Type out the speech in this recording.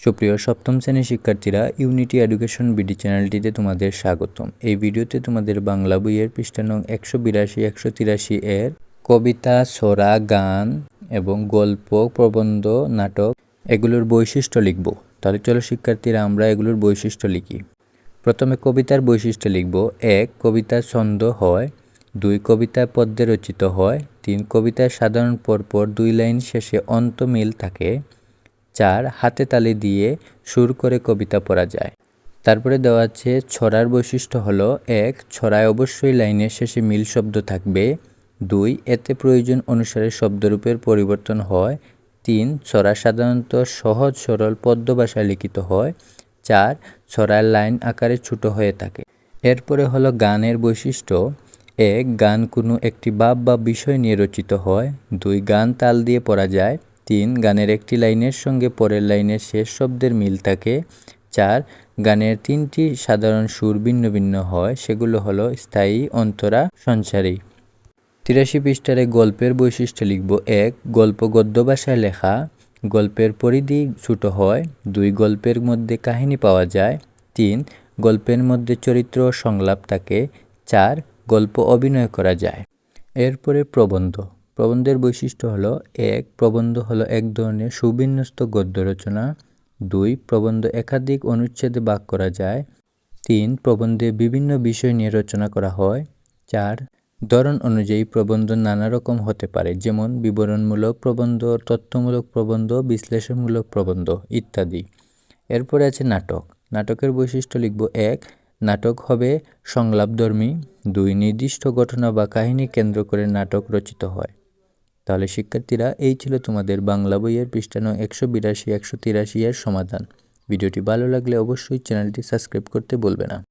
সুপ্রিয়, সপ্তম শ্রেণির শিক্ষার্থীরা ইউনিটি এডুকেশন বিডি চ্যানেলটিতে তোমাদের স্বাগতম। এই ভিডিওতে তোমাদের বাংলা বইয়ের পৃষ্ঠা নং একশো বিরাশি, একশো তিরাশি এর কবিতা, সোরা, গান এবং গল্প, প্রবন্ধ, নাটক এগুলোর বৈশিষ্ট্য লিখব। তাহলে চলো শিক্ষার্থীরা, আমরা এগুলোর বৈশিষ্ট্য লিখি। প্রথমে কবিতার বৈশিষ্ট্য লিখব। এক, কবিতা ছন্দ হয়। দুই, কবিতা পদ্যে রচিত হয়। তিন কবিতায় সাধারণ পরপর দুই লাইন শেষে অন্ত মিল থাকে। চার হাতে তালি দিয়ে সুর করে কবিতা পড়া যায়। তারপরে দেওয়া আছে, ছড়ার বৈশিষ্ট্য হলো, এক, ছড়ায় অবশ্যই লাইনের শেষে মিল শব্দ থাকবে। দুই, এতে প্রয়োজন অনুসারে শব্দরূপের পরিবর্তন হয়। তিন, ছড়া সাধারণত সহজ, সরল পদ্য ভাষায় লিখিত হয়। চার, ছড়ার লাইন আকারে ছোট হয়ে থাকে। এরপরে হলো গানের বৈশিষ্ট্য। এক, গান কোনো একটি বাপ বা বিষয় নিয়ে রচিত হয়। দুই, গান তাল দিয়ে পড়া যায়। তিন, গানের একটি লাইনের সঙ্গে পরের লাইনের শেষ শব্দের মিল থাকে। চার, গানের তিনটি সাধারণ সুর ভিন্ন ভিন্ন হয়, সেগুলো হলো স্থায়ী, অন্তরা, সঞ্চারী। তিরাশি পৃষ্ঠারে গল্পের বৈশিষ্ট্য লিখব। এক, গল্প গদ্য ভাষায় লেখা। গল্পের পরিধি ছোট হয়, দুই গল্পের মধ্যে কাহিনী পাওয়া যায়। তিন, গল্পের মধ্যে চরিত্র সংলাপ থাকে। চার, গল্প অভিনয় করা যায়। এরপরে প্রবন্ধ। প্রবন্ধের বৈশিষ্ট্য হলো, এক, প্রবন্ধ হলো এক ধরনের সুবিন্যস্ত গদ্য রচনা। দুই, প্রবন্ধ একাধিক অনুচ্ছেদে ভাগ করা যায়। তিন, প্রবন্ধে বিভিন্ন বিষয় নিয়ে রচনা করা হয়। চার, ধরন অনুযায়ী প্রবন্ধ নানা রকম হতে পারে, যেমন বিবরণমূলক প্রবন্ধ, তথ্যমূলক প্রবন্ধ, বিশ্লেষণমূলক প্রবন্ধ ইত্যাদি। এরপরে আছে নাটক। নাটকের বৈশিষ্ট্য লিখব, এক, নাটক হবে সংলাপধর্মী। দুই, নির্দিষ্ট ঘটনা বা কাহিনী কেন্দ্র করে নাটক রচিত হয়। তাহলে শিক্ষার্থীরা, এই ছিল তোমাদের বাংলা বইয়ের পৃষ্ঠানো একশো বিরাশি, একশো তিরাশি এর সমাধান। ভিডিওটি ভালো লাগলে অবশ্যই চ্যানেলটি সাবস্ক্রাইব করতে বলবে না।